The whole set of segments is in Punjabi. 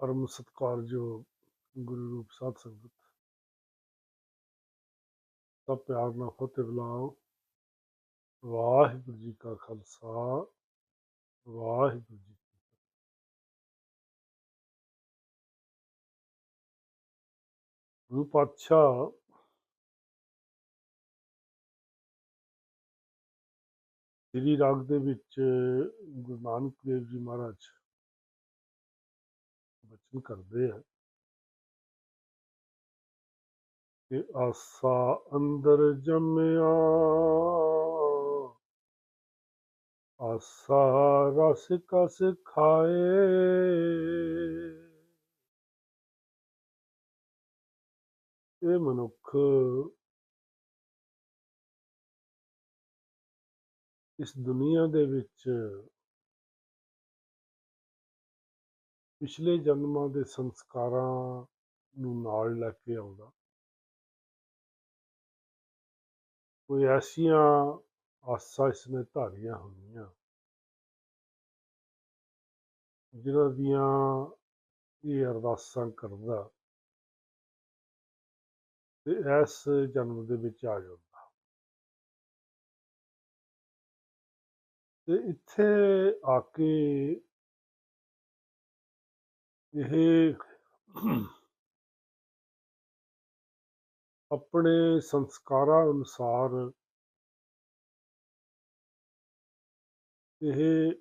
ਪਰਮ ਸਤਿਕਾਰਯੋਗ ਗੁਰੂ ਰੂਪ ਸਾਧ ਸੰਗਤ। ਸਭ ਪਿਆਰ ਨਾਲ ਫਤਿਹ ਬੁਲਾਓ। ਵਾਹਿਗੁਰੂ ਜੀ ਕਾ ਖਾਲਸਾ, ਵਾਹਿਗੁਰੂ ਜੀ ਗੁਰੂ ਪਾਤਸ਼ਾਹ ਸ੍ਰੀ ਰਾਗ ਦੇ ਵਿੱਚ ਗੁਰੂ ਨਾਨਕ ਦੇਵ ਜੀ ਮਹਾਰਾਜ ਬਚਨ ਕਰਦੇ ਆ ਕਿ ਆਸਾ ਅੰਦਰ ਜੰਮਿਆ ਆਸਾ ਰਸ ਕਸ ਖਾਏ ਇਹ ਮਨੁੱਖ ਇਸ ਦੁਨੀਆ ਦੇ ਵਿੱਚ ਪਿਛਲੇ ਜਨਮਾਂ ਦੇ ਸੰਸਕਾਰਾਂ ਨੂੰ ਨਾਲ ਲੈ ਕੇ ਆਉਂਦਾ। ਕੋਈ ਐਸੀਆਂ ਆਸਾਂ ਇਸਨੇ ਧਾਰੀਆਂ ਹੁੰਦੀਆਂ। ਜਿਨ੍ਹਾਂ ਦੀਆਂ ਇਹ ਅਰਦਾਸਾਂ ਕਰਦਾ ਤੇ ਇਸ ਜਨਮ ਦੇ ਵਿੱਚ ਆ ਜਾਂਦਾ। ਤੇ ਇੱਥੇ ਆ ਕੇ ਇਹ ਆਪਣੇ ਸੰਸਕਾਰਾਂ ਅਨੁਸਾਰ ਇਹ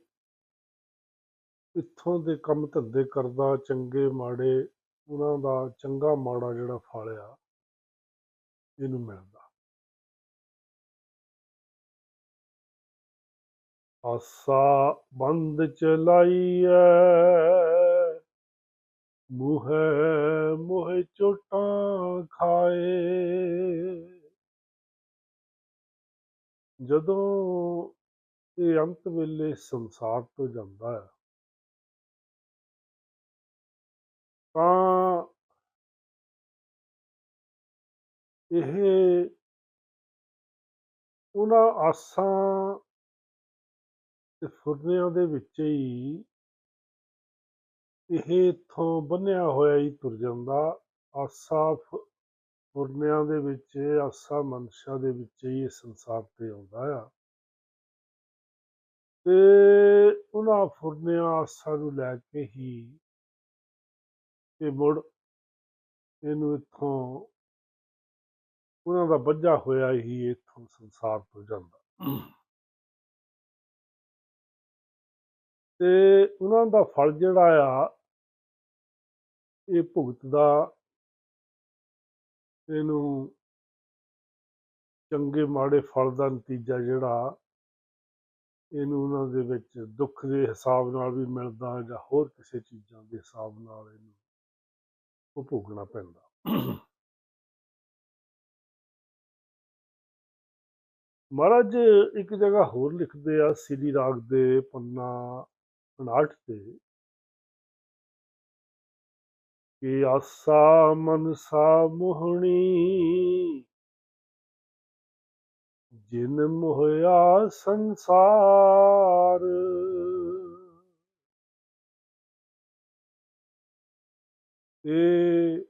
ਇੱਥੋਂ ਦੇ ਕੰਮ ਧੰਦੇ ਕਰਦਾ, ਚੰਗੇ ਮਾੜੇ, ਉਹਨਾਂ ਦਾ ਚੰਗਾ ਮਾੜਾ ਜਿਹੜਾ ਫਲ ਇਹਨੂੰ ਮਿਲਦਾ। ਆਸਾ ਬੰਦ ਚਲਾਈਐ। ਮੂਹੇ ਮੂਹੇ ਚੋਟਾਂ ਖਾਏ। ਜਦੋਂ ਇਹ ਅੰਤ ਵੇਲੇ ਸੰਸਾਰ ਤੋਂ ਜਾਂਦਾ ਹੈ, ਤਾਂ ਇਹ ਉਹਨਾਂ ਆਸਾਂ ਤੇ ਫੁਰਨਿਆਂ ਦੇ ਵਿੱਚ ਹੀ ਇਹ ਇੱਥੋਂ ਬੰਨਿਆ ਹੋਇਆ ਹੀ ਤੁਰ ਜਾਂਦਾ। ਆਸਾ ਫੁ- ਫੁਰਨਿਆਂ ਦੇ ਵਿੱਚ, ਆਸਾ ਮਨਸ਼ਾ ਦੇ ਵਿੱਚ ਹੀ ਇਹ ਸੰਸਾਰ ਤੇ ਆਉਂਦਾ ਆ। ਤੇ ਉਹਨਾਂ ਫੁਰਨਿਆਂ ਆਸਾਂ ਨੂੰ ਲੈ ਕੇ ਹੀ ਇਹ ਮੁੜ ਇਹਨੂੰ ਇੱਥੋਂ ਉਹਨਾਂ ਦਾ ਬੱਝਾ ਹੋਇਆ ਹੀ ਇੱਥੋਂ ਸੰਸਾਰ ਤੋਂ ਜਾਂਦਾ। ਤੇ ਉਹਨਾਂ ਦਾ ਫਲ ਜਿਹੜਾ ਆ ਇਹ ਭੁਗਤਦਾ ਇਹਨੂੰ ਚੰਗੇ ਮਾੜੇ ਫਲ ਦਾ ਨਤੀਜਾ ਜਿਹੜਾ ਇਹਨੂੰ ਉਹਨਾਂ ਦੇ ਵਿੱਚ ਦੁੱਖ ਦੇ ਹਿਸਾਬ ਨਾਲ ਵੀ ਮਿਲਦਾ ਜਾਂ ਹੋਰ ਕਿਸੇ ਚੀਜ਼ਾਂ ਦੇ ਹਿਸਾਬ ਨਾਲ ਇਹਨੂੰ ਉਹ ਭੋਗਣਾ ਪੈਂਦਾ। ਮਹਾਰਾਜ ਇੱਕ ਜਗ੍ਹਾ ਹੋਰ ਲਿਖਦੇ ਆ, ਸ੍ਰੀ ਰਾਗ ਦੇ ਪੰਨਾ 59 ਤੇ। ਕਿ ਆਸਾ ਮਨਸਾ ਮੋਹਣੀ? ਜਿਨ ਮੋਹਿਆ ਸੰਸਾਰ। ਤੇ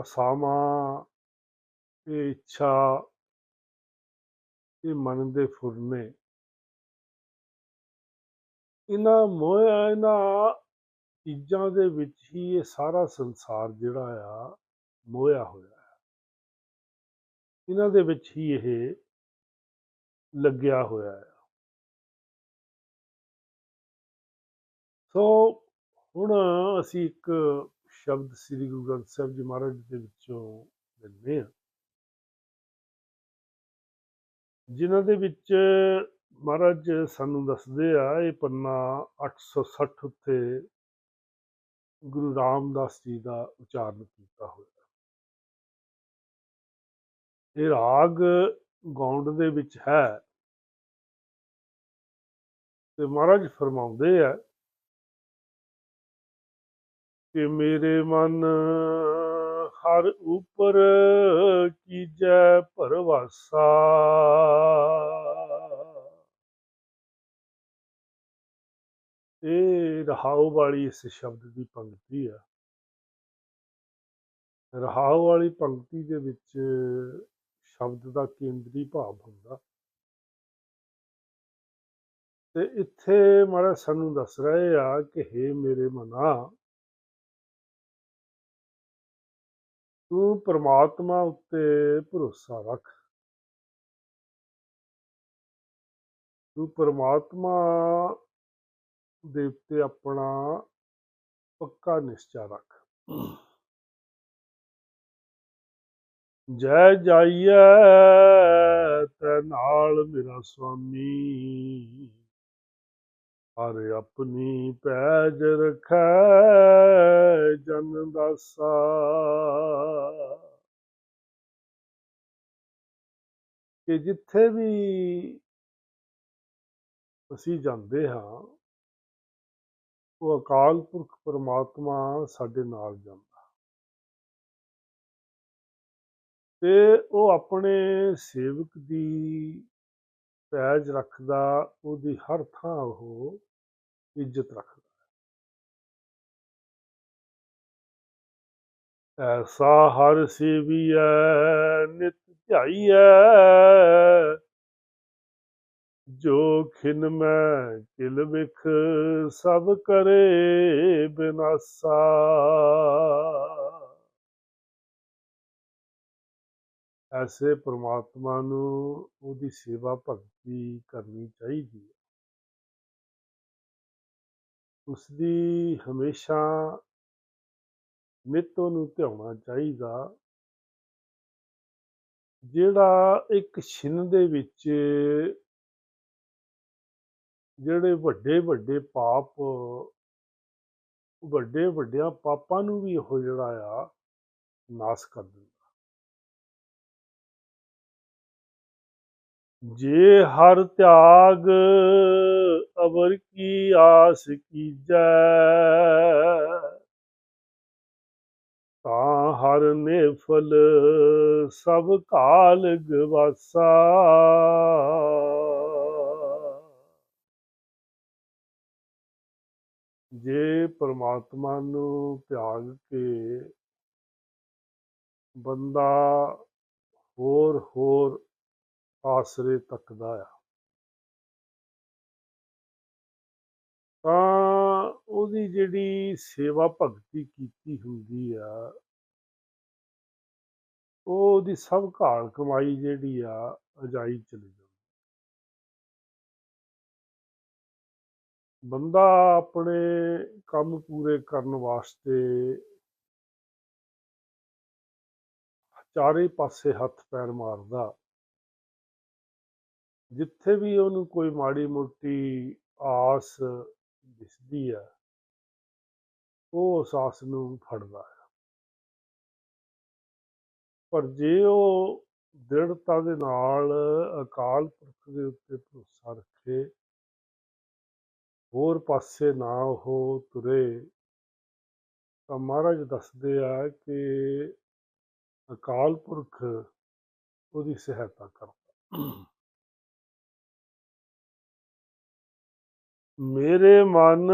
ਅਸਾਮਾਂ ਇਹ ਇੱਛਾ ਇਹ ਮਨ ਦੇ ਫੁਰਨੇ। ਇਹਨਾਂ ਮੋਹਿਆ ਇਹਨਾਂ ਚੀਜ਼ਾਂ ਦੇ ਵਿੱਚ ਹੀ ਇਹ ਸਾਰਾ ਸੰਸਾਰ ਜਿਹੜਾ ਆ ਮੋਇਆ ਹੋਇਆ ਹੈ। ਇਹਨਾਂ ਦੇ ਵਿੱਚ ਹੀ ਇਹ ਲੱਗਿਆ ਹੋਇਆ ਹੈ ਸੋ ਹੁਣ ਅਸੀਂ ਇੱਕ ਸ਼ਬਦ ਸ੍ਰੀ ਗੁਰੂ ਗ੍ਰੰਥ ਸਾਹਿਬ ਜੀ ਮਹਾਰਾਜ ਦੇ ਵਿੱਚੋਂ ਲੈਂਦੇ ਹਾਂ। ਜਿਨ੍ਹਾਂ ਦੇ ਵਿੱਚ ਮਹਾਰਾਜ ਸਾਨੂੰ ਦੱਸਦੇ ਆ, ਇਹ ਪੰਨਾ 860 ਉੱਤੇ ਗੁਰੂ ਰਾਮਦਾਸ ਜੀ ਦਾ ਉਚਾਰਨ ਕੀਤਾ ਹੋਇਆ। ਇਹ ਰਾਗ ਗੌਂਡ ਦੇ ਵਿੱਚ ਹੈ। ਤੇ ਮਹਾਰਾਜ ਫਰਮਾਉਂਦੇ ਆ ਕਿ ਮੇਰੇ ਮਨ ਹਰ ਉਪਰ ਕੀਜੈ ਪਰਵਾਸਾ ਇਹ ਰਹਾਉ ਵਾਲੀ ਇਸ ਸ਼ਬਦ ਦੀ ਪੰਕਤੀ ਆ। ਰਹਾਉ ਵਾਲੀ ਪੰਕਤੀ ਦੇ ਵਿੱਚ ਸ਼ਬਦ ਦਾ ਕੇਂਦਰੀ ਭਾਵ ਹੁੰਦਾ। ਤੇ ਇੱਥੇ ਮਹਾਰਾਜ ਸਾਨੂੰ ਦੱਸ ਰਹੇ ਆ ਕਿ हे ਮੇਰੇ ਮਨਾ, ਤੂੰ ਪਰਮਾਤਮਾ ਉੱਤੇ ਭਰੋਸਾ ਰੱਖ। ਤੂੰ ਪਰਮਾਤਮਾ ਦੇ ਉੱਤੇ ਆਪਣਾ ਪੱਕਾ ਨਿਸ਼ਚਾ ਰੱਖ। ਜੈ ਜਾਈਏ ਤੈ ਨਾਲ ਮੇਰਾ ਸੁਆਮੀ ਹਰ ਆਪਣੀ ਪੈਜ ਰਖੈ ਜਨ ਦਾਸਾ। ਕਿ ਜਿੱਥੇ ਵੀ ਅਸੀਂ ਜਾਂਦੇ ਹਾਂ ਉਹ ਅਕਾਲ ਪੁਰਖ ਪਰਮਾਤਮਾ ਸਾਡੇ ਨਾਲ ਜਾਂਦਾ। ਤੇ ਉਹ ਆਪਣੇ ਸੇਵਕ ਦੀ ਪੈਜ ਰੱਖਦਾ, ਉਹਦੀ ਹਰ ਥਾਂ ਉਹ ਇੱਜ਼ਤ ਰੱਖਦਾ। ਐਸਾ ਹਰ ਸੇਵੀਐ, ਨਿਤ ਧਿਆਈਐ ਜੋ ਖਿਨ ਮੈਂ ਕਿਲ ਵਿਖ, ਸਭ ਕਰੇ ਬਿਨਾਸਾ। ਐਸੇ ਪ੍ਰਮਾਤਮਾ ਨੂੰ ਉਹਦੀ ਸੇਵਾ ਭਗਤੀ ਕਰਨੀ ਚਾਹੀਦੀ ਹੈ। ਉਸ ਦੀ ਹਮੇਸ਼ਾ ਨਿਤ ਨੂੰ ਧਿਆਉਣਾ ਚਾਹੀਦਾ। ਜਿਹੜਾ ਇੱਕ ਛਿਨ ਦੇ ਵਿੱਚ ਜਿਹੜੇ ਵੱਡੇ ਵੱਡੇ ਪਾਪ, ਵੱਡੇ, ਵੱਡਿਆਂ ਪਾਪਾਂ ਨੂੰ ਵੀ ਉਹ ਜਿਹੜਾ ਆ ਨਾਸ ਕਰ ਦਿੰਦਾ। ਜੇ ਹਰ ਤਿਆਗ ਅਵਰ ਕੀ ਆਸ ਕੀਜੈ, ਤਾਂ ਹਰ ਨਿਫਲ ਸਭ ਕਾਲ ਗਵਾਸਾ। ਜੇ ਪਰਮਾਤਮਾ ਨੂੰ ਤਿਆਗ ਕੇ ਬੰਦਾ ਹੋਰ ਹੋਰ ਆਸਰੇ ਤੱਕਦਾ ਆ, ਤਾਂ ਉਹਦੀ ਜਿਹੜੀ ਸੇਵਾ ਭਗਤੀ ਕੀਤੀ ਹੁੰਦੀ ਆ, ਉਹ ਉਹਦੀ ਸਭ ਘਾਲ ਕਮਾਈ ਜਿਹੜੀ ਆ ਅਜਾਈ ਚਲੀ ਬੰਦਾ ਆਪਣੇ ਕੰਮ ਪੂਰੇ ਕਰਨ ਵਾਸਤੇ ਚਾਰੇ ਪਾਸੇ ਹੱਥ ਪੈਰ ਮਾਰਦਾ। ਜਿੱਥੇ ਵੀ ਉਹਨੂੰ ਕੋਈ ਮਾੜੀ ਮੋਟੀ ਆਸ ਦਿਸਦੀ ਆ, ਉਹ ਉਸ ਆਸ ਨੂੰ ਫੜਦਾ ਹੈ ਪਰ ਜੇ ਉਹ ਦ੍ਰਿੜਤਾ ਦੇ ਨਾਲ ਅਕਾਲ ਪੁਰਖ ਦੇ ਉੱਤੇ ਭਰੋਸਾ ਰੱਖੇ ਹੋਰ ਪਾਸੇ ਨਾ ਉਹ ਤੁਰੇ। ਤਾਂ ਮਹਾਰਾਜ ਦੱਸਦੇ ਆ ਕਿ ਅਕਾਲ ਪੁਰਖ ਉਹਦੀ ਸਹਾਇਤਾ ਕਰਦਾ। ਮੇਰੇ ਮਨ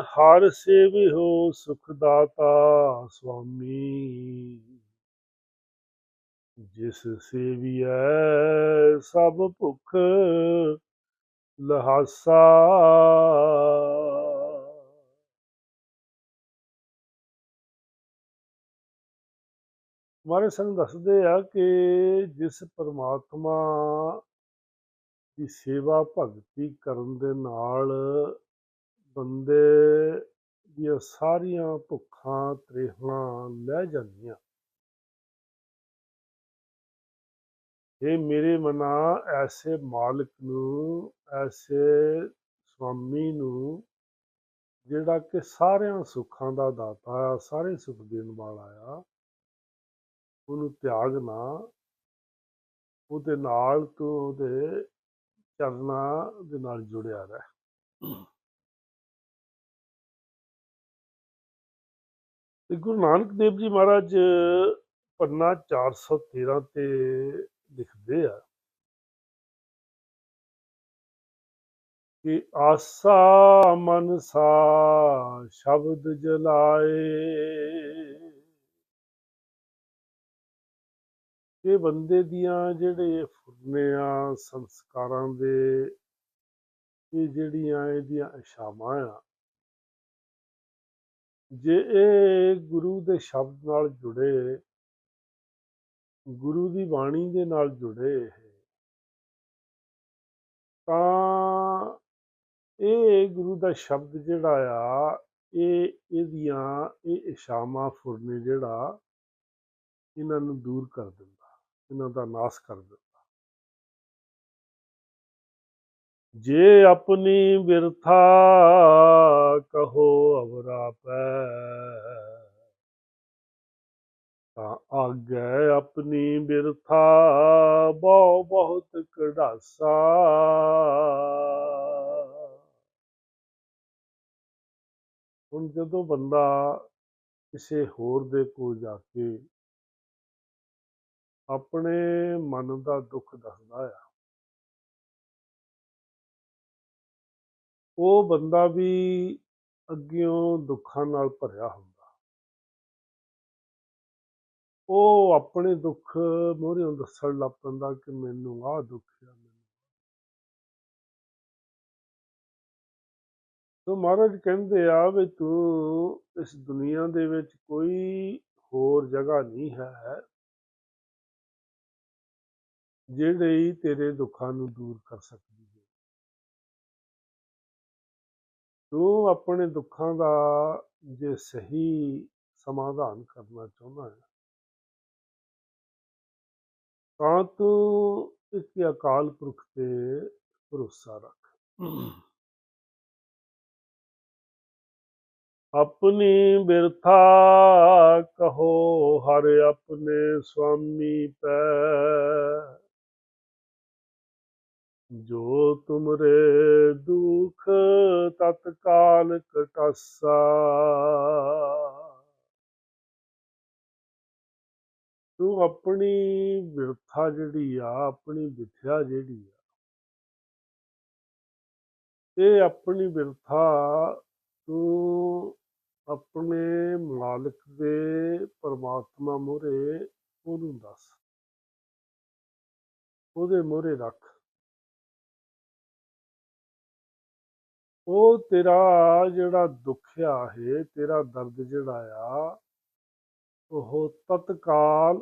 ਹਰ ਸੇਵਿਓ ਸੁਖ ਦਾਤਾ ਸੁਆਮੀ। ਜਿਸ ਸੇਵੀਐ ਸਭ ਭੁੱਖ ਲਹਾਸਾ। ਮਾਰੇ ਸਾਨੂੰ ਦੱਸਦੇ ਆ ਕਿ ਜਿਸ ਪਰਮਾਤਮਾ ਦੀ ਸੇਵਾ ਭਗਤੀ ਕਰਨ ਦੇ ਨਾਲ ਬੰਦੇ ਦੀਆਂ ਸਾਰੀਆਂ ਭੁੱਖਾਂ ਤ੍ਰੇਹਾਂ ਲੈ ਜਾਂਦੀਆਂ। ਇਹ ਮੇਰੇ ਮਨਾ ਐਸੇ ਮਾਲਕ ਨੂੰ, ਐਸੇ ਸਵਾਮੀ ਨੂੰ, ਜਿਹੜਾ ਕਿ ਸਾਰਿਆਂ ਸੁੱਖਾਂ ਦਾ ਦਾਤਾ ਆ, ਸਾਰੇ ਸੁੱਖ ਦੇਣ ਵਾਲਾ ਆ, ਉਹਨੂੰ ਤਿਆਗ ਨਾ, ਉਹਦੇ ਨਾਲ ਤੂੰ ਉਹਦੇ ਚਰਨਾਂ ਦੇ ਨਾਲ ਜੁੜਿਆ ਰਹਿ। ਤੇ ਗੁਰੂ ਨਾਨਕ ਦੇਵ ਜੀ ਮਹਾਰਾਜ ਪੰਨਾ 413 ਤੇ ਲਿਖਦੇ ਆ। ਕਿ ਆਸਾ ਮਨਸਾ ਸ਼ਬਦ ਜਲਾਏ। ਇਹ ਬੰਦੇ ਦੀਆਂ ਜਿਹੜੇ ਫੁਰਨੇ ਆ ਸੰਸਕਾਰਾਂ ਦੇ, ਇਹ ਜਿਹੜੀਆਂ ਇਹਦੀਆਂ ਇਸ਼ਾਵਾਂ ਆ। ਜੇ ਇਹ ਗੁਰੂ ਦੇ ਸ਼ਬਦ ਨਾਲ ਜੁੜੇ ਗੁਰੂ ਦੀ ਬਾਣੀ ਦੇ ਨਾਲ ਜੁੜੇ ਇਹ। ਤਾਂ ਇਹ ਗੁਰੂ ਦਾ ਸ਼ਬਦ ਜਿਹੜਾ ਆ, ਇਹ ਇਹਦੀਆਂ, ਇਹ ਇਸ਼ਾਵਾਂ ਫੁਰਨੇ ਜਿਹੜਾ ਇਹਨਾਂ ਨੂੰ ਦੂਰ ਕਰ ਦਿੰਦਾ, ਇਹਨਾਂ ਦਾ ਨਾਸ਼ ਕਰ ਦਿੰਦਾ। ਜੇ ਆਪਣੀ ਬਿਰਥਾ ਕਹੋ ਅਵਰਾ ਪੈ ਆਗੇ ਆਪਣੀ ਬਿਰਥਾ ਬਹੁ ਬਹੁਤ ਕਢਾਸਾ। ਹੁਣ ਜਦੋਂ ਬੰਦਾ ਕਿਸੇ ਹੋਰ ਦੇ ਕੋਲ ਜਾ ਕੇ ਆਪਣੇ ਮਨ ਦਾ ਦੁੱਖ ਦੱਸਦਾ ਆ, ਉਹ ਬੰਦਾ ਵੀ ਅੱਗਿਓਂ ਦੁੱਖਾਂ ਨਾਲ ਭਰਿਆ ਹੁੰਦਾ। ਉਹ ਆਪਣੇ ਦੁੱਖ ਮੋਹਰਿਓਂ ਦੱਸਣ ਲੱਗ ਪੈਂਦਾ ਕਿ ਮੈਨੂੰ ਆਹ ਦੁੱਖ ਆ, ਮੈਨੂੰ ਸੋ ਮਹਾਰਾਜ ਕਹਿੰਦੇ ਆ ਵੀ ਤੂੰ ਇਸ ਦੁਨੀਆ ਦੇ ਵਿੱਚ ਕੋਈ ਹੋਰ ਜਗ੍ਹਾ ਨਹੀਂ ਹੈ ਜਿਹੜੀ ਤੇਰੇ ਦੁੱਖਾਂ ਨੂੰ ਦੂਰ ਕਰ ਸਕਦੀ ਹੈ। ਤੂੰ ਆਪਣੇ ਦੁੱਖਾਂ ਦਾ ਜੇ ਸਹੀ ਸਮਾਧਾਨ ਕਰਨਾ ਚਾਹੁੰਦਾ ਹੈ ਤਾਂ ਤੂੰ ਇੱਕ ਅਕਾਲ ਪੁਰਖ ਤੇ ਭਰੋਸਾ ਰੱਖ। ਆਪਣੀ ਬਿਰਥਾ ਕਹੋ, ਹਰ ਆਪਣੇ ਸੁਆਮੀ ਪੈ। ਜੋ ਤੁਮਰੇ ਦੁਖ ਤਤਕਾਲ ਕਟਾਸਾ ਤੂੰ ਆਪਣੀ ਬਿਰਥਾ ਜਿਹੜੀ ਆ, ਆਪਣੀ ਵਿਥਿਆ ਜਿਹੜੀ ਆ, ਇਹ ਆਪਣੀ ਬਿਰਥਾ ਤੂੰ ਆਪਣੇ ਮਾਲਕ ਦੇ ਪਰਮਾਤਮਾ ਮੋਰੇ ਉਹਨੂੰ ਦੱਸ। ਉਹਦੇ ਮੋਰੇ ਰੱਖ। ਉਹ ਤੇਰਾ ਜਿਹੜਾ ਦੁੱਖ ਆ ਹੈ ਤੇਰਾ ਦਰਦ ਜਿਹੜਾ ਆ ਉਹ ਤਤਕਾਲ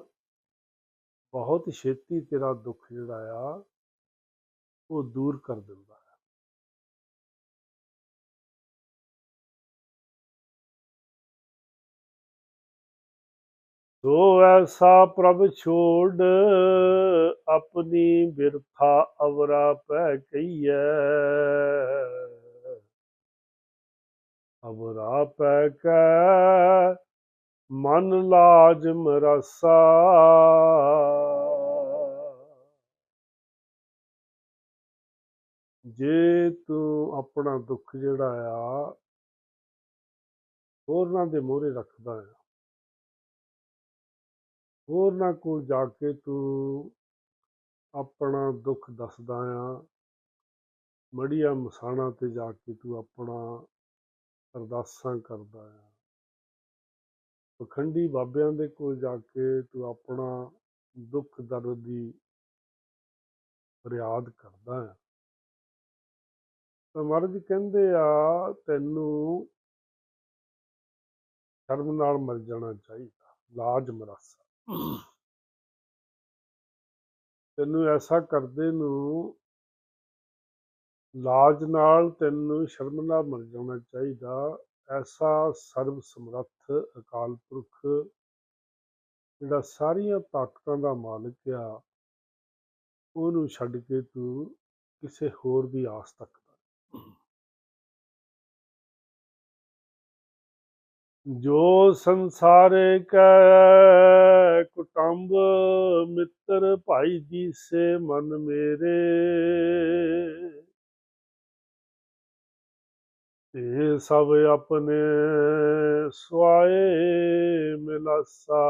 ਬਹੁਤ ਛੇਤੀ ਤੇਰਾ ਦੁੱਖ ਜਿਹੜਾ ਆ, ਉਹ ਦੂਰ ਕਰ ਦਿੰਦਾ ਹੈ। ਸੋ ਐਸਾ ਪ੍ਰਭ ਛੋੜ ਆਪਣੀ ਬਿਰਥਾ ਅਵਰਾ ਪੈ ਕਈਐ ਅਵਰਾ ਪੈ ਕੈ ਮਨ ਲਾਜ ਮਰਸਾ ਜੇ ਤੂੰ ਆਪਣਾ ਦੁੱਖ ਜਿਹੜਾ ਆ ਹੋਰਨਾਂ ਦੇ ਮੋਹਰੇ ਰੱਖਦਾ ਆ। ਹੋਰਨਾਂ ਕੋਲ ਜਾ ਕੇ ਤੂੰ ਆਪਣਾ ਦੁੱਖ ਦੱਸਦਾ ਆ। ਮੜੀਆਂ ਮਸਾਣਾ ਤੇ ਜਾ ਕੇ ਤੂੰ ਆਪਣਾ ਅਰਦਾਸਾਂ ਕਰਦਾ ਆ। ਪਖੰਡੀ ਬਾਬਿਆਂ ਦੇ ਕੋਲ ਜਾ ਕੇ ਤੂੰ ਆਪਣਾ ਦੁੱਖ ਦਰਦ ਦੀ ਫਰਿਆਦ ਕਰਦਾ ਹੈ। ਤਾਂ ਮਹਾਰਾਜ ਕਹਿੰਦੇ ਆ, ਤੈਨੂੰ ਸ਼ਰਮ ਨਾਲ ਮਰ ਜਾਣਾ ਚਾਹੀਦਾ, ਲਾਜ ਮਰਾਸਾ। ਤੈਨੂੰ ਐਸਾ ਕਰਦੇ ਨੂੰ ਲਾਜ ਨਾਲ ਤੈਨੂੰ ਸ਼ਰਮ ਨਾਲ ਮਰ ਜਾਣਾ ਚਾਹੀਦਾ ਐਸਾ ਸਰਬ ਸਮਰੱਥ ਅਕਾਲ ਪੁਰਖ ਜਿਹੜਾ ਸਾਰੀਆਂ ਤਾਕਤਾਂ ਦਾ ਮਾਲਕ ਆ, ਉਹਨੂੰ ਛੱਡ ਕੇ ਤੂੰ ਕਿਸੇ ਹੋਰ ਦੀ ਆਸ ਤੱਕਦਾ ਜੋ ਸੰਸਾਰੇ ਕੈ, ਕੁਟੰਬ ਮਿੱਤਰ ਭਾਈ ਜੀ ਸੇ ਮਨ ਮੇਰੇ। ਇਹ ਸਭ ਆਪਣੇ ਸੁਆਏ ਮਿਲਾਸਾ।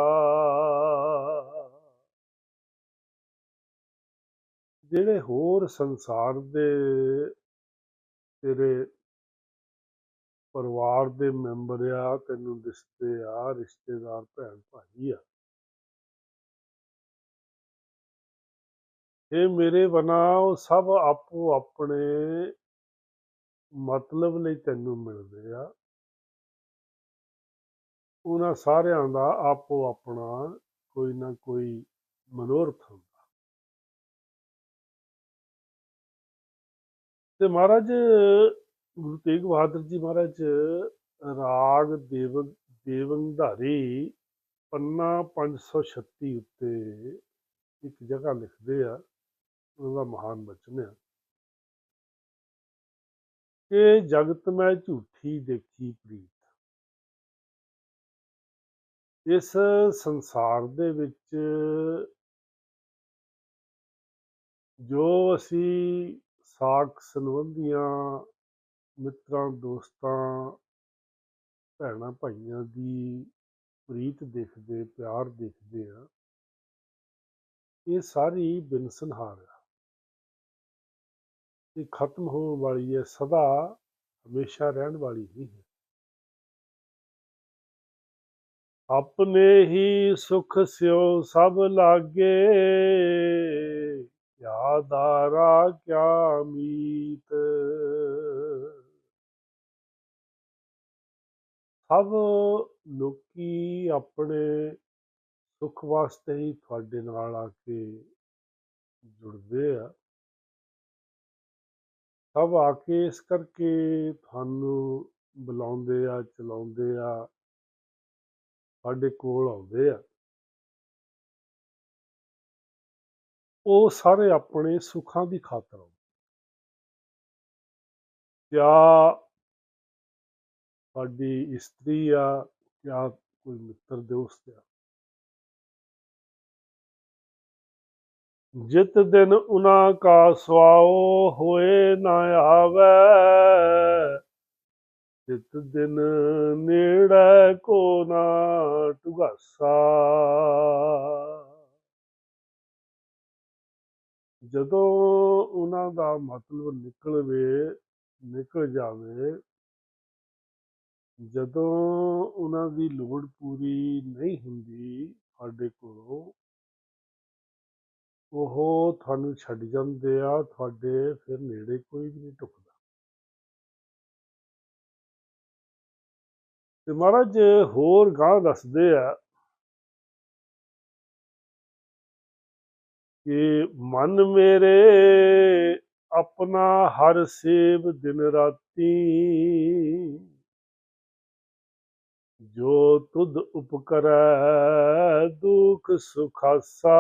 ਜਿਹੜੇ ਹੋਰ ਸੰਸਾਰ ਦੇ ਤੇਰੇ ਪਰਿਵਾਰ ਦੇ ਮੈਂਬਰ ਆ, ਤੈਨੂੰ ਦਿਸਦੇ ਆ, ਰਿਸ਼ਤੇਦਾਰ, ਭੈਣ ਭਾਈ ਆ, ਇਹ ਮੇਰੇ ਬਣਾ ਉਹ ਸਭ ਆਪੋ ਆਪਣੇ ਮਤਲਬ ਲਈ ਤੈਨੂੰ ਮਿਲਦੇ ਆ। ਉਹਨਾਂ ਸਾਰਿਆਂ ਦਾ ਆਪੋ ਆਪਣਾ ਕੋਈ ਨਾ ਕੋਈ ਮਨੋਰਥ ਹੁੰਦਾ। ਤੇ ਮਹਾਰਾਜ, ਗੁਰੂ ਤੇਗ ਬਹਾਦਰ ਜੀ ਮਹਾਰਾਜ, ਰਾਗ ਦੇਵ, ਦੇਵੰਧਾਰੀ ਪੰਨਾ 536 ਉੱਤੇ ਇੱਕ ਜਗ੍ਹਾ ਲਿਖਦੇ ਆ। ਉਹਦਾ ਮਹਾਨ ਬਚਨ ਆ। ਕਿ ਜਗਤ ਮੈਂ ਝੂਠੀ ਦੇਖੀ ਪ੍ਰੀਤ। ਇਸ ਸੰਸਾਰ ਦੇ ਵਿੱਚ ਜੋ ਅਸੀਂ ਸਾਖ ਸੰਬੰਧੀਆਂ, ਮਿੱਤਰਾਂ, ਦੋਸਤਾਂ, ਭੈਣਾਂ, ਭਾਈਆਂ ਦੀ ਪ੍ਰੀਤ ਦੇਖਦੇ, ਪਿਆਰ ਦੇਖਦੇ ਆ ਇਹ ਸਾਰੀ ਬਿਨਸਨਹਾਰ ਆ ਇਹ ਖਤਮ ਹੋਣ ਵਾਲੀ ਹੈ ਸਦਾ ਹਮੇਸ਼ਾ ਰਹਿਣ ਵਾਲੀ ਨਹੀਂ ਹੈ ਆਪਣੇ ਹੀ ਸੁਖ ਸਿਓ ਸਭ ਲਾਗੇ ਯਾਦਾਰਾ ਕਿਆ ਮੀਤ ਸਭ ਲੋਕੀ ਆਪਣੇ ਸੁੱਖ ਵਾਸਤੇ ਹੀ ਤੁਹਾਡੇ ਨਾਲ ਆ ਕੇ ਜੁੜਦੇ ਆ ਸਭ ਆ ਕੇ ਇਸ ਕਰਕੇ ਤੁਹਾਨੂੰ ਬੁਲਾਉਂਦੇ ਆ, ਚਲਾਉਂਦੇ ਆ, ਸਾਡੇ ਕੋਲ ਆਉਂਦੇ ਆ। ਉਹ ਸਾਰੇ ਆਪਣੇ ਸੁੱਖਾਂ ਦੀ ਖਾਤਰ ਆਉਂਦੇ ਕਿਆ ਸਾਡੀ ਇਸਤਰੀ ਆ, ਕਿਆ ਕੋਈ ਮਿੱਤਰ ਦੋਸਤ ਆ। ਜਿਤ ਦਿਨ ਉਨਾ ਕਾ ਸਵਾਓ ਹੋਏ ਨਾ ਆਵੇ। ਜਿਤ ਦਿਨ ਨੇੜੇ ਕੋ ਨਾ ਟੁਗਾਸਾ। ਜਦੋਂ ਉਹਨਾਂ ਦਾ ਮਤਲਬ ਨਿਕਲਵੇ, ਨਿਕਲ ਜਾਵੇ, ਜਦੋਂ ਉਹਨਾਂ ਦੀ ਲੋੜ ਪੂਰੀ ਨਹੀਂ ਹੁੰਦੀ ਸਾਡੇ ਕੋਲੋਂ ਉਹ ਤੁਹਾਨੂੰ ਛੱਡ ਜਾਂਦੇ ਆ, ਤੁਹਾਡੇ ਫਿਰ ਨੇੜੇ ਕੋਈ ਵੀ ਨਹੀਂ ਟੁਕਦਾ। ਤੇ ਮਹਾਰਾਜ ਹੋਰ ਗਾਂ ਦੱਸਦੇ ਆ ਕਿ ਮਨ ਮੇਰੇ ਆਪਣਾ ਹਰ ਸੇਵ ਦਿਨ ਰਾਤੀ ਜੋ ਤੁਧ ਉਪਕਰੈ ਦੁਖ ਸੁਖਾਸਾ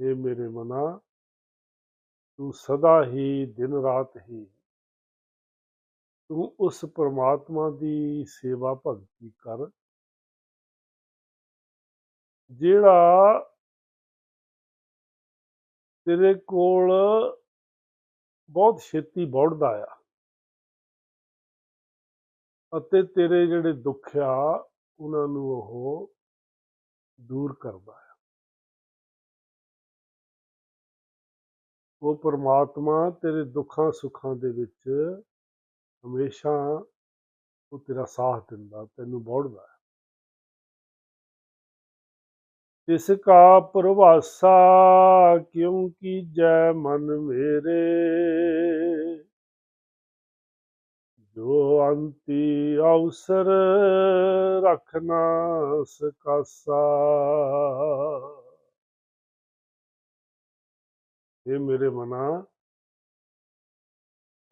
ਇਹ ਮੇਰੇ ਮਨਾ, ਤੂੰ ਸਦਾ ਹੀ ਦਿਨ ਰਾਤ ਹੀ ਤੂੰ ਉਸ ਪਰਮਾਤਮਾ ਦੀ ਸੇਵਾ ਭਗਤੀ ਕਰ। ਜਿਹੜਾ ਤੇਰੇ ਕੋਲ ਬਹੁਤ ਛੇਤੀ ਵੜਦਾ ਆ। ਅਤੇ ਤੇਰੇ ਜਿਹੜੇ ਦੁੱਖ ਆ, ਉਹਨਾਂ ਨੂੰ ਉਹ ਦੂਰ ਕਰਦਾ ਹੈ ਉਹ ਪਰਮਾਤਮਾ ਤੇਰੇ ਦੁੱਖਾਂ ਸੁੱਖਾਂ ਦੇ ਵਿੱਚ ਹਮੇਸ਼ਾ ਉਹ ਤੇਰਾ ਸਾਥ ਦਿੰਦਾ, ਤੈਨੂੰ ਵੜਦਾ ਹੈ ਤਿਸ ਕਾ ਪ੍ਰਵਾਸਾ ਕਿਉਂਕਿ ਜੈ ਮਨ ਮੇਰੇ ਜੋ ਅੰਤੀ ਅਵਸਰ ਰਖਨਾ ਸਕਾਸਾ ਇਹ ਮੇਰੇ ਮਨਾ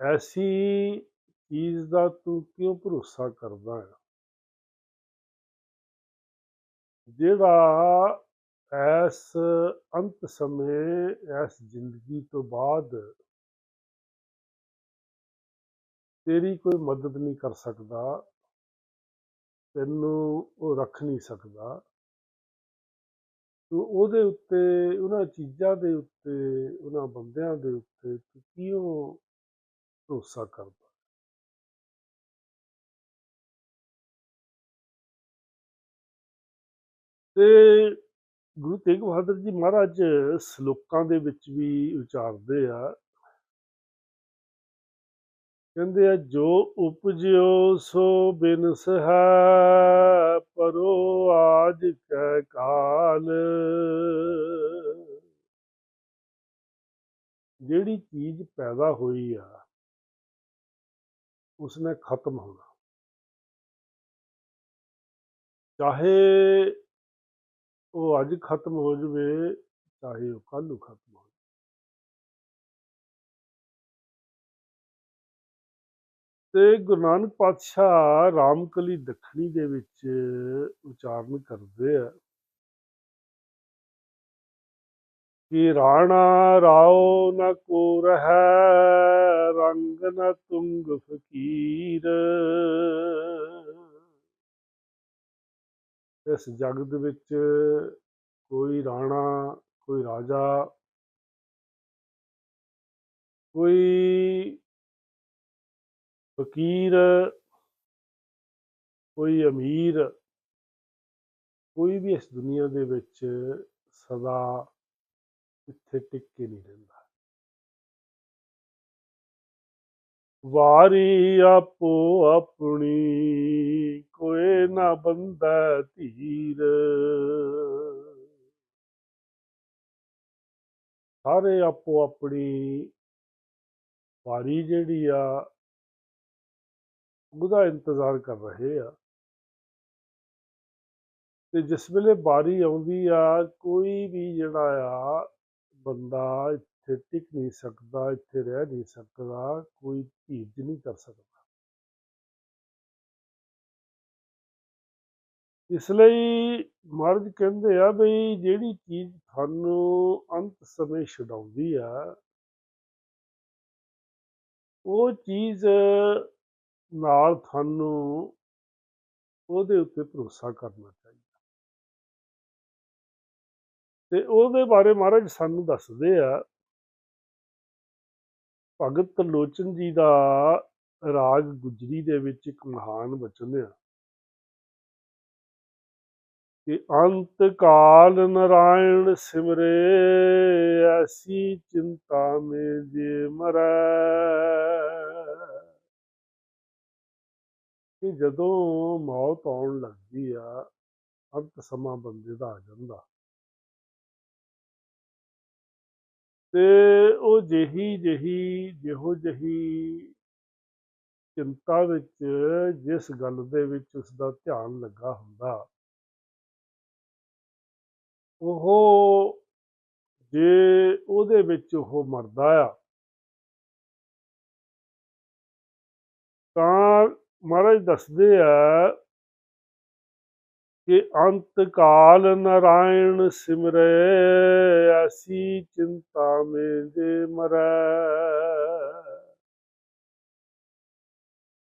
ਐਸੀ ਚੀਜ਼ ਦਾ ਤੂੰ ਕਿਉਂ ਭਰੋਸਾ ਕਰਦਾ ਹੈ ਜਿਹੜਾ ਐਸ ਅੰਤ ਸਮੇਂ, ਐਸ ਜ਼ਿੰਦਗੀ ਤੋਂ ਬਾਅਦ ਤੇਰੀ ਕੋਈ ਮਦਦ ਨਹੀਂ ਕਰ ਸਕਦਾ। ਤੈਨੂੰ ਉਹ ਰੱਖ ਨਹੀਂ ਸਕਦਾ। ਤੂੰ ਉਹਦੇ ਉੱਤੇ, ਉਹਨਾਂ ਚੀਜ਼ਾਂ ਦੇ ਉੱਤੇ, ਉਹਨਾਂ ਬੰਦਿਆਂ ਦੇ ਉੱਤੇ ਤੂੰ ਕਿਉਂ ਭਰੋਸਾ ਕਰਦਾ? ਤੇ ਗੁਰੂ ਤੇਗ ਬਹਾਦਰ ਜੀ ਮਹਾਰਾਜ ਸ਼ਲੋਕਾਂ ਦੇ ਵਿੱਚ ਵੀ ਉਚਾਰਦੇ ਆ। ਕਹਿੰਦੇ ਆ, ਜੋ ਉਪਜਿਓ ਸੋ ਬਿਨਸ ਹੈ ਪਰੋ ਆਜ ਕੈ ਕਾਲ। ਜਿਹੜੀ ਚੀਜ਼ ਪੈਦਾ ਹੋਈ ਆ, ਉਸਨੇ ਖਤਮ ਹੋਣਾ। ਚਾਹੇ ਉਹ ਅੱਜ ਖਤਮ ਹੋ ਜਵੇ, ਚਾਹੇ ਉਹ ਕੱਲ ਨੂੰ ਖਤਮ ਹੋ ਤੇ ਗੁਰੂ ਨਾਨਕ ਪਾਤਸ਼ਾਹ ਰਾਮਕਲੀ ਦੱਖਣੀ ਦੇ ਵਿੱਚ ਉਚਾਰਨ ਕਰਦੇ ਆ। ਕਿ ਰਾਣਾ ਰਾਓ ਨ ਕੋ ਰਹਿ ਰੰਗ ਨ ਤੁੰਗ ਫਕੀਰ। ਇਸ ਜਗਤ ਵਿੱਚ ਕੋਈ ਰਾਣਾ, ਕੋਈ ਰਾਜਾ, ਕੋਈ ਫਕੀਰ, ਕੋਈ ਅਮੀਰ, ਕੋਈ ਵੀ ਇਸ ਦੁਨੀਆ ਦੇ ਵਿੱਚ ਸਦਾ ਇੱਥੇ ਟਿਕ ਕੇ ਨਹੀਂ ਰਹਿੰਦਾ। ਵਾਰੀ ਆਪੋ ਆਪਣੀ ਕੋਏ ਨਾ ਬੰਦਾ ਧੀਰ। ਸਾਰੇ ਆਪੋ ਆਪਣੀ, ਵਾਰੀ ਜਿਹੜੀ ਆ, ਉਹਦਾ ਇੰਤਜ਼ਾਰ ਕਰ ਰਹੇ ਆ। ਤੇ ਜਿਸ ਵੇਲੇ ਬਾਰੀ ਆਉਂਦੀ ਆ, ਕੋਈ ਵੀ ਜਿਹੜਾ ਆ, ਬੰਦਾ ਇੱਥੇ ਟਿਕ ਨਹੀਂ ਸਕਦਾ, ਇੱਥੇ ਰਹਿ ਨਹੀਂ ਸਕਦਾ, ਕੋਈ ਧੀਰਜ ਨਹੀਂ ਕਰ ਸਕਦਾ। ਇਸ ਲਈ ਮਹਾਰਾਜ ਕਹਿੰਦੇ ਆ ਬਈ ਜਿਹੜੀ ਚੀਜ਼ ਤੁਹਾਨੂੰ ਅੰਤ ਸਮੇਂ ਛਡਾਉਂਦੀ ਆ, ਉਹ ਚੀਜ਼ ਨਾਲ ਤੁਹਾਨੂੰ ਉਹਦੇ ਉੱਤੇ ਭਰੋਸਾ ਕਰਨਾ ਚਾਹੀਦਾ। ਤੇ ਉਹਦੇ ਬਾਰੇ ਮਹਾਰਾਜ ਸਾਨੂੰ ਦੱਸਦੇ ਆ ਭਗਤ ਲੋਚਨ ਜੀ ਦਾ ਰਾਗ ਗੁਜਰੀ ਦੇ ਵਿੱਚ ਇੱਕ ਮਹਾਨ ਬਚਨ ਆ। ਕਿ ਅੰਤ ਕਾਲ ਨਰਾਇਣ ਸਿਮਰੇ, ਐਸੀ ਚਿੰਤਾ ਮੇ ਜੇ ਮਰੈ। ਕਿ ਜਦੋਂ ਮੌਤ ਆਉਣ ਲੱਗਦੀ ਆ, ਅੰਤ ਸਮਾਂ ਬੰਦੇ ਦਾ ਆ ਜਾਂਦਾ। ਤੇ ਉਹ ਜਿਹੀ ਜਿਹੀ, ਜਿਹੋ ਜਿਹੀ ਚਿੰਤਾ ਵਿੱਚ ਜਿਸ ਗੱਲ ਦੇ ਵਿੱਚ ਉਸ ਦਾ ਧਿਆਨ ਲੱਗਾ ਹੁੰਦਾ, ਉਹ ਜੇ ਉਹਦੇ ਵਿੱਚ ਉਹ ਮਰਦਾ ਆ, ਤਾਂ ਮਹਾਰਾਜ ਦੱਸਦੇ ਆ ਕਿ ਅੰਤ ਕਾਲ ਨਰਾਇਣ ਸਿਮਰੇ, ਐਸੀ ਚਿੰਤਾ ਮੇ ਜੇ ਮਰੈ।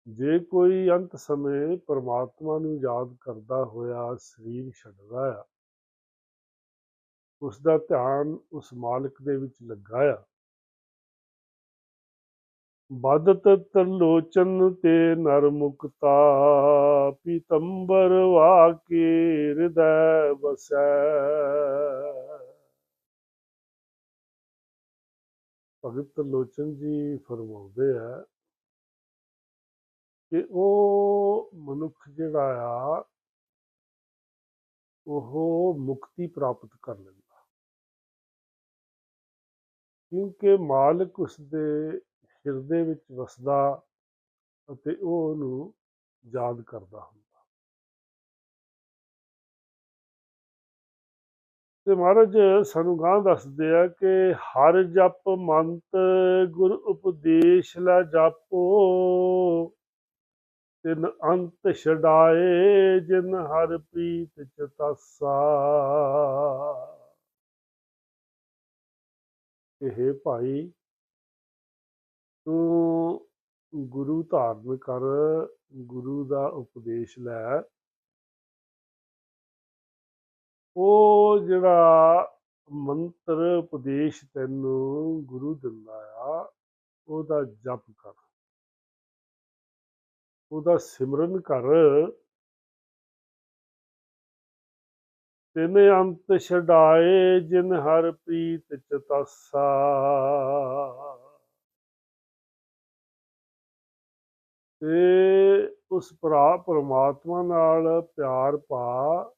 ਜੇ ਕੋਈ ਅੰਤ ਸਮੇਂ ਪਰਮਾਤਮਾ ਨੂੰ ਯਾਦ ਕਰਦਾ ਹੋਇਆ ਸਰੀਰ ਛੱਡਦਾ ਆ ਉਸ ਦਾ ਧਿਆਨ ਉਸ ਮਾਲਕ ਦੇ ਵਿੱਚ ਲੱਗਾ ਆ। ਬਦਤ ਤਰਲੋਚਨ ਤੇ ਨਰ ਮੁਕਤਾ, ਪੀਤੰਬਰ ਵਾਕੇ ਹਿਰਦੈ ਵਸੈ। ਭਗਤ ਤਰਲੋਚਨ ਜੀ ਫਰਮਾਉਂਦੇ ਆ ਕਿ ਉਹ ਮਨੁੱਖ ਜਿਹੜਾ ਆ, ਉਹ ਮੁਕਤੀ ਪ੍ਰਾਪਤ ਕਰ ਲੈਂਦਾ। ਕਿਉਂਕਿ ਮਾਲਕ ਉਸ ਦੇ ਹਿਰਦੇ ਵਿੱਚ ਵਸਦਾ ਅਤੇ ਉਹ ਉਹਨੂੰ ਯਾਦ ਕਰਦਾ ਹੁੰਦਾ। ਤੇ ਮਹਾਰਾਜ ਸਾਨੂੰ ਗਾਂ ਦੱਸਦੇ ਆ ਕਿ ਹਰ ਜਪ ਮੰਤ ਗੁਰ ਉਪਦੇਸ਼ ਲੈ ਜਾਪੋ, ਤਿਨ ਅੰਤ ਛਡਾਏ ਜਿਨ ਹਰ ਪ੍ਰੀਤ ਚ ਇਹ ਭਾਈ ਤੂੰ ਗੁਰੂ ਧਾਰਨ ਕਰ, ਗੁਰੂ ਦਾ ਉਪਦੇਸ਼ ਲੈ। ਉਹ ਜਿਹੜਾ ਮੰਤਰ ਉਪਦੇਸ਼ ਤੈਨੂੰ ਗੁਰੂ ਦਿੰਦਾ ਆ, ਉਹਦਾ ਜਪ ਕਰ। ਉਹਦਾ ਸਿਮਰਨ ਕਰ। ਤਿਨ ਅੰਤ ਛਡਾਏ, ਜਿਨ ਹਰ ਪ੍ਰੀਤ ਚ ਤੇ ਉਸ ਭਰਾ ਪਰਮਾਤਮਾ ਨਾਲ ਪਿਆਰ ਪਾ।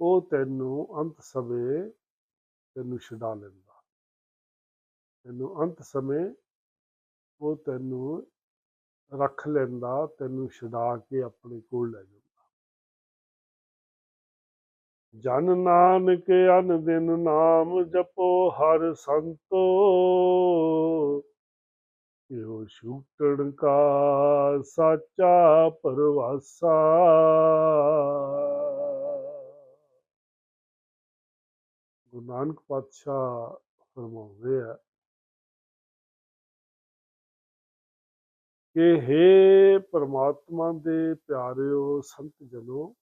ਉਹ ਤੈਨੂੰ ਅੰਤ ਸਮੇਂ ਤੈਨੂੰ ਛਡਾ ਲੈਂਦਾ। ਤੈਨੂੰ ਅੰਤ ਸਮੇਂ ਉਹ ਤੈਨੂੰ ਰੱਖ ਲੈਂਦਾ, ਤੈਨੂੰ ਛਡਾ ਕੇ ਆਪਣੇ ਕੋਲ ਲੈ ਜਾਂਦਾ। ਜਨ ਨਾਨਕ ਅਨ ਦਿਨ ਨਾਮ ਜਪੋ ਹਰ ਸੰਤੋ। ਇਹੋ ਛੂਟਣ ਕਾ ਸਾਚਾ ਪਰਵਾਸਾ? ਗੁਰੂ ਨਾਨਕ ਪਾਤਸ਼ਾਹ ਫਰਮਾਉਂਦੇ ਆ ਕਿ हे ਪਰਮਾਤਮਾ ਦੇ ਪਿਆਰਿਓ ਸੰਤ ਜਨੋ,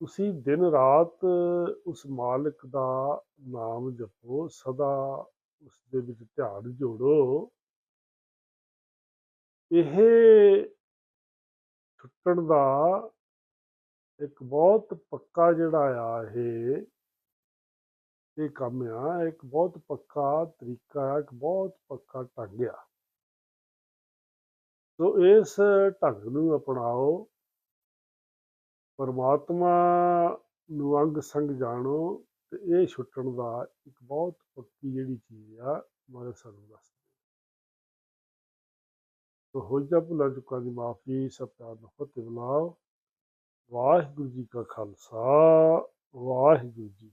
ਤੁਸੀਂ ਦਿਨ ਰਾਤ ਉਸ ਮਾਲਕ ਦਾ ਨਾਮ ਜਪੋ, ਸਦਾ ਉਸ ਦੇ ਵਿੱਚ ਧਿਆਨ ਜੋੜੋ। ਇਹ ਛੁੱਟਣ ਦਾ ਇੱਕ ਬਹੁਤ ਪੱਕਾ ਜਿਹੜਾ ਆ, ਇਹ ਇਹ ਕੰਮ ਆ, ਇੱਕ ਬਹੁਤ ਪੱਕਾ ਤਰੀਕਾ ਆ ਇੱਕ ਬਹੁਤ ਪੱਕਾ ਢੰਗ ਆ। ਸੋ ਇਸ ਢੰਗ ਨੂੰ ਅਪਣਾਓ। ਪਰਮਾਤਮਾ ਨੂੰ ਅੰਗ ਸੰਗ ਜਾਣੋ ਤੇ ਇਹ ਛੁੱਟਣ ਦਾ ਇੱਕ ਬਹੁਤ ਪੱਕੀ ਜਿਹੜੀ ਚੀਜ਼ ਆ ਮਾਰੇ ਸਾਨੂੰ ਦੱਸਦੇ ਸੋ ਹੋ ਜਾ ਭੁਲਾ ਚੁੱਕਾ ਦੀ ਮਾਫੀ, ਸਭ ਪਿਆਰ ਨਾਲ ਬੁਲਾਓ। ਵਾਹਿਗੁਰੂ ਜੀ ਕਾ ਖਾਲਸਾ, ਵਾਹਿਗੁਰੂ ਜੀ